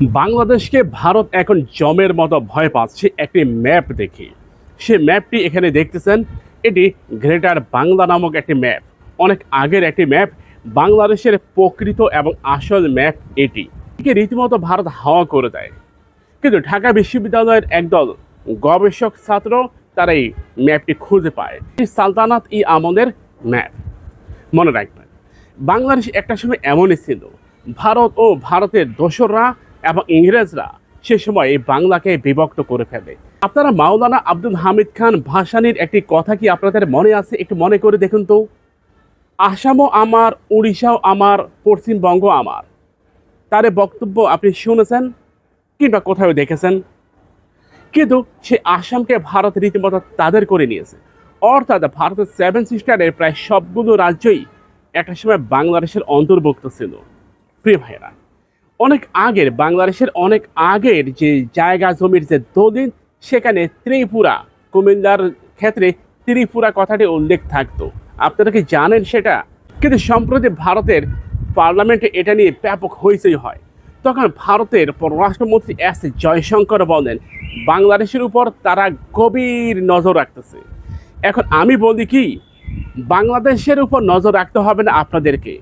বাংলাদেশকে ভারত এখন জমের মতো ভয় পাচ্ছে একটি ম্যাপ দেখে। সে ম্যাপটি এখানে দেখতেছেন, এটি গ্রেটার বাংলা নামক একটি ম্যাপ। অনেক আগের একটি ম্যাপ, বাংলাদেশের প্রকৃত এবং আসল ম্যাপ এটি। একে রীতিমতো ভারত হাওয়া করে দেয়। কিন্তু ঢাকা বিশ্ববিদ্যালয়ের একদল গবেষক ছাত্র তারা এই ম্যাপটি খুঁজে পায়। এই সালতানাত ই আমলের ম্যাপ। মনে রাখবেন, বাংলাদেশ একটা সময় এমনই ছিল। ভারত ও ভারতের দোসররা এবং ইংরেজরা সে সময় বাংলাকে বিভক্ত করে ফেলে। আপনারা মাওলানা আব্দুল হামিদ খান ভাসানির একটি কথা কি আপনাদের মনে আছে? একটু মনে করে দেখুন তো। আসামও আমার, উড়িষ্যাও আমার, পশ্চিমবঙ্গ আমার। তার বক্তব্য আপনি শুনেছেন কিংবা কোথাও দেখেছেন? কিন্তু সে আসামকে ভারত রীতিমতো তাদের করে নিয়েছে। অর্থাৎ ভারতের সেভেন সিস্টারের প্রায় সবগুলো রাজ্যই একটা সময় বাংলাদেশের অন্তর্ভুক্ত ছিল। প্রিয় ভাইয়েরা অনেক আগের, বাংলাদেশের অনেক আগের যে জায়গা জমির যে দলিল, সেখানে ত্রিপুরা, কুমিল্লার ক্ষেত্রে ত্রিপুরা কথাটি উল্লেখ থাকতো। আপনারা কি জানেন সেটা? কিন্তু সম্প্রতি ভারতের পার্লামেন্টে এটা নিয়ে ব্যাপক হইচই হয়। তখন ভারতের পররাষ্ট্রমন্ত্রী এস জয়শঙ্কর বলেন, বাংলাদেশের উপর তারা গভীর নজর রাখতেছে। এখন আমি বলি কি, বাংলাদেশের উপর নজর রাখতে হবে না আপনাদেরকে।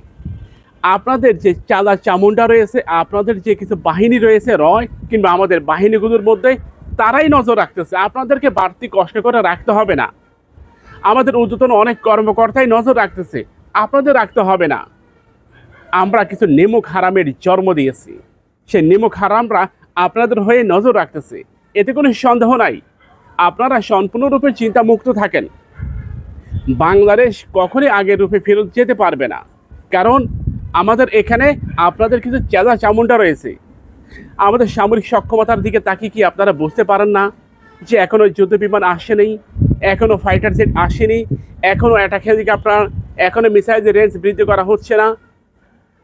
আপনাদের যে চালা চামুন্ডা রয়েছে, আপনাদের যে কিছু বাহিনী রয়েছে, রয় কিংবা আমাদের বাহিনীগুলোর মধ্যে, তারাই নজর রাখতেছে। আপনাদেরকে বাড়তি কষ্ট করে রাখতে হবে না। আমাদের ঊর্ধ্বতন অনেক কর্মকর্তাই নজর রাখতেছে। আপনাদের রাখতে হবে না। আমরা কিছু নিমুখ হারামের জন্ম দিয়েছি। সেই নিমুখ হারামরা আপনাদের হয়ে নজর রাখতেছে। এতে কোনো সন্দেহ নাই। আপনারা সম্পূর্ণরূপে চিন্তামুক্ত থাকেন। বাংলাদেশ কখনই আগের রূপে ফেরত যেতে পারবে না। কারণ আমাদের এখানে আপনাদের কিছু চেলা চামুন্ডা রয়েছে। আমাদের সামরিক সক্ষমতার দিকে তাকিয়ে কি আপনারা বুঝতে পারেন না যে এখনও যুদ্ধ বিমান আসেনি এখনও ফাইটার জেট আসেনি এখনও অ্যাটাক হেলিকপ্টার এখনও মিসাইলের রেঞ্জ বৃদ্ধি করা হচ্ছে না।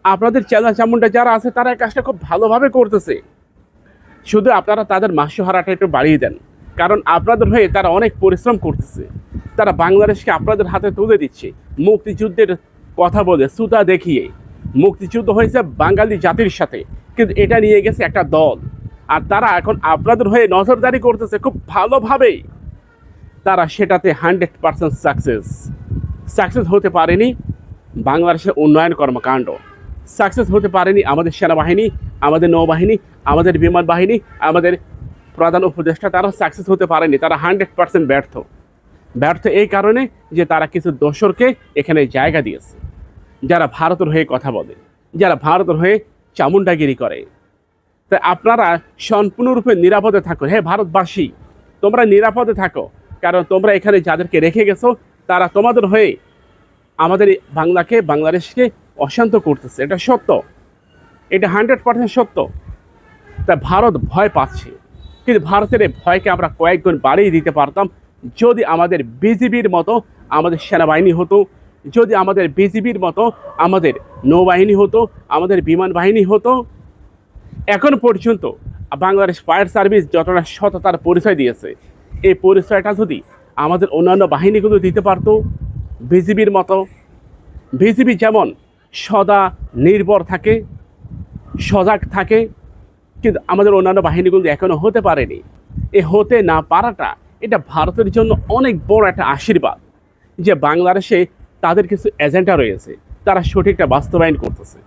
আপনাদের চেলা চামুন্ডা যারা আছে, তারা এই কাজটা খুব ভালোভাবে করতেছে। শুধু আপনারা তাদের মাসহারাটা একটু বাড়িয়ে দেন, কারণ আপনাদের হয়ে তারা অনেক পরিশ্রম করতেছে। তারা বাংলাদেশকে আপনাদের হাতে তুলে দিচ্ছে। মুক্তিযুদ্ধের কথা বলে সুতা দেখিয়ে। মুক্তিযুদ্ধ হয়েছে বাঙালি জাতির সাথে। কিন্তু এটা নিয়ে গেছে একটা দল। আর তারা এখন আপনাদের হয়ে নজরদারি করতেছে খুব ভালোভাবেই। তারা সেটাতে হান্ড্রেড পার্সেন্ট সাকসেস। সাকসেস হতে পারেনি বাংলাদেশের উন্নয়ন কর্মকাণ্ড। সাকসেস হতে পারেনি আমাদের সেনাবাহিনী, আমাদের নৌবাহিনী, আমাদের বিমান বাহিনী, আমাদের প্রধান উপদেষ্টা, তারা সাকসেস হতে পারেনি। তারা হান্ড্রেড পার্সেন্ট ব্যর্থ। ব্যর্থ এই কারণে যে তারা কিছু দোসরকে এখানে জায়গা দিয়েছে। যারা ভারতের হয়ে কথা বলে, যারা ভারতের হয়ে চামুন্ডাগিরি করে। তাই আপনারা সম্পূর্ণরূপে নিরাপদে থাকো হ্যাঁ ভারতবাসী, তোমরা নিরাপদে থাকো, কারণ তোমরা এখানে যাদেরকে রেখে গেছো, তারা তোমাদের হয়ে আমাদের বাংলাকে, বাংলাদেশকে অশান্ত করতেছে। এটা সত্য। এটা হান্ড্রেড পার্সেন্ট সত্য। তা ভারত ভয় পাচ্ছে। কিন্তু ভারতের এই ভয়কে আমরা কয়েকগুণ বাড়িয়ে দিতে পারতাম, যদি আমাদের বিজিবির মতো আমাদের সেনাবাহিনী হতো যদি আমাদের বিজিবির মতো আমাদের নৌবাহিনী হতো, আমাদের বিমান বাহিনী হতো, এখন পর্যন্ত বাংলাদেশ ফায়ার সার্ভিস যতটা সততার পরিচয় দিয়েছে, এই পরিচয়টা যদি আমাদের অন্যান্য বাহিনীগুলো দিতে পারতো, বিজিবির মতো, বিজিবি যেমন সদা নির্ভর থাকে, সজাগ থাকে, কিন্তু আমাদের অন্যান্য বাহিনীগুলো এখনও হতে পারেনি। এ হতে না পারাটা এটা ভারতের জন্য অনেক বড় একটা আশীর্বাদ যে বাংলাদেশে তাদের কিছু এজেন্ডা রয়েছে, তারা সঠিকটা বাস্তবায়ন করতেছে।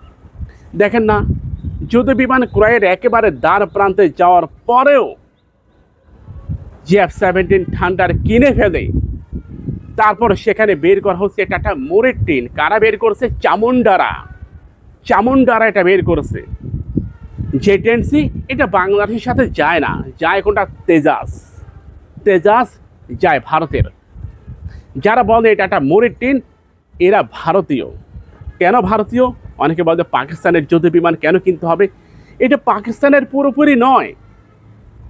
দেখেন না, যুদ্ধ বিমান ক্রয়ের একেবারে দ্বার প্রান্তে যাওয়ার পরেও জিএফ সেভেন্টিন ঠান্ডার কিনে ফেলে। তারপর সেখানে বের করা হচ্ছে এটা একটা মোরের টিন, কারা বের করছে? চামুন্ডারা চামুন্ডারা এটা বের করেছে। জেটেন্সি এটা বাংলাদেশের সাথে যায় না, যায় কোনটা? তেজাস। তেজাস যায় ভারতের। যারা বলে এটা একটা মোরের টিন এরা ভারতীয়। কেন ভারতীয়? অনেকে বলে পাকিস্তানের যুদ্ধ বিমান কেন কিনতে হবে? এটা পাকিস্তানের পুরোপুরি নয়।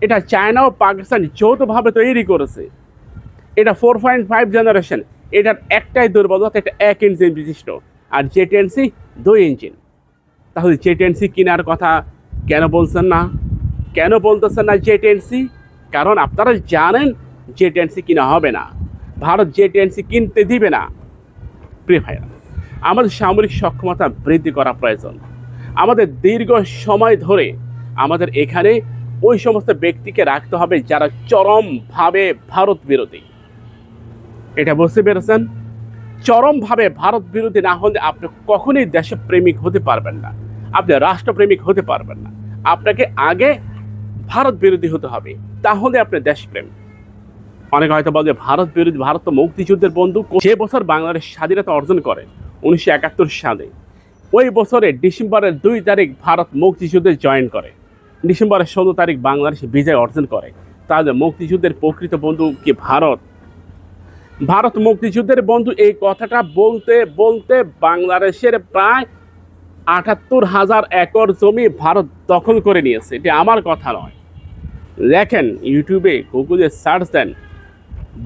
এটা চায়না ও পাকিস্তান যৌথভাবে তৈরি করেছে। এটা ফোর পয়েন্ট ফাইভ জেনারেশন এটার একটাই দুর্বলতা, এটা এক ইঞ্জিন বিশিষ্ট। আর জেটেন্সি দুই ইঞ্জিন তাহলে জেটেন্সি কেনার কথা কেন বলছেন না? কেন বলতেছেন না জেটেন্সি কারণ আপনারা জানেন জেটেন্সি কিনা হবে না। ভারত জেটেন্সি কিনতে দিবে না। প্রিয় ভাইয়া আমাদের সামরিক সক্ষমতা বৃদ্ধি করা প্রয়োজন। আমাদের দীর্ঘ সময় ধরে আমাদের এখানে ওই সমস্ত ব্যক্তিকে রাখতে হবে যারা চরমভাবে ভারত বিরোধী। এটা বুঝতে পেরেছেন? চরমভাবে ভারত বিরোধী না হলে আপনি কখনোই দেশপ্রেমিক হতে পারবেন না। আপনি রাষ্ট্রপ্রেমিক হতে পারবেন না। আপনাকে আগে ভারত বিরোধী হতে হবে। তাহলে আপনি দেশপ্রেম অনেকে হয়তো বলে ভারত বিরোধী, ভারত তো মুক্তিযুদ্ধের বন্ধু সে বছর বাংলাদেশ স্বাধীনতা অর্জন করে, উনিশশো একাত্তর সালে। ওই বছরে ডিসেম্বরের দুই তারিখ ভারত মুক্তিযুদ্ধে জয়েন করে। ডিসেম্বরের ষোলো তারিখ বাংলাদেশ বিজয় অর্জন করে। তাহলে মুক্তিযুদ্ধের প্রকৃত বন্ধু কি ভারত? ভারত মুক্তিযুদ্ধের বন্ধু, এই কথাটা বলতে বলতে বাংলাদেশের প্রায় আটাত্তর হাজার একর জমি ভারত দখল করে নিয়েছে। এটি আমার কথা নয়। লেখেন, ইউটিউবে, গুগলে সার্চ দেন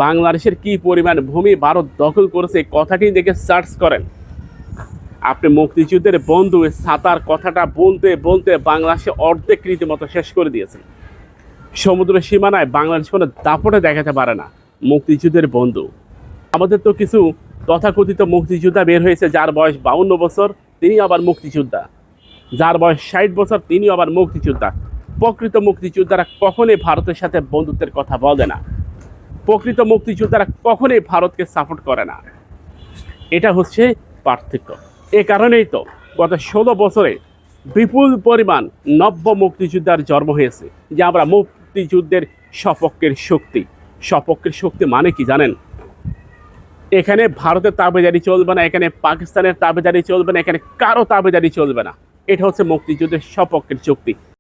বাংলাদেশের কি পরিমাণ ভূমি ভারত দখল করেছে কথাটি দেখে সার্চ করেন। আপনি মুক্তিযুদ্ধের বন্ধু সাঁতার কথাটা বলতে বলতে বাংলাদেশে অর্ধেক রীতিমতো শেষ করে দিয়েছেন। সমুদ্র সীমানায় বাংলাদেশ কোনো দাপটে দেখাতে পারে না, মুক্তিযুদ্ধের বন্ধু। আমাদের তো কিছু তথাকথিত মুক্তিযোদ্ধা বের হয়েছে, যার বয়স বাউন্ন বছর, তিনি আবার মুক্তিযোদ্ধা। যার বয়স ষাট বছর তিনি আবার মুক্তিযোদ্ধা। প্রকৃত মুক্তিযোদ্ধারা কখনোই ভারতের সাথে বন্ধুত্বের কথা বলে না। প্রকৃত মুক্তিযোদ্ধারা কখনোই ভারতকে সাপোর্ট করে না। এটা হচ্ছে পার্থক্য। এ কারণেই তো গত ষোলো বছরে বিপুল পরিমাণ নব্য মুক্তিযোদ্ধার জন্ম হয়েছে, যে আমরা মুক্তিযুদ্ধের সপক্ষের শক্তি। সপক্ষের শক্তি মানে কি জানেন? এখানে ভারতের তাবেদারি চলবে না, এখানে পাকিস্তানের তাবেদারি চলবে না, এখানে কারও তাবেদারি চলবে না। এটা হচ্ছে মুক্তিযুদ্ধের সপক্ষের শক্তি।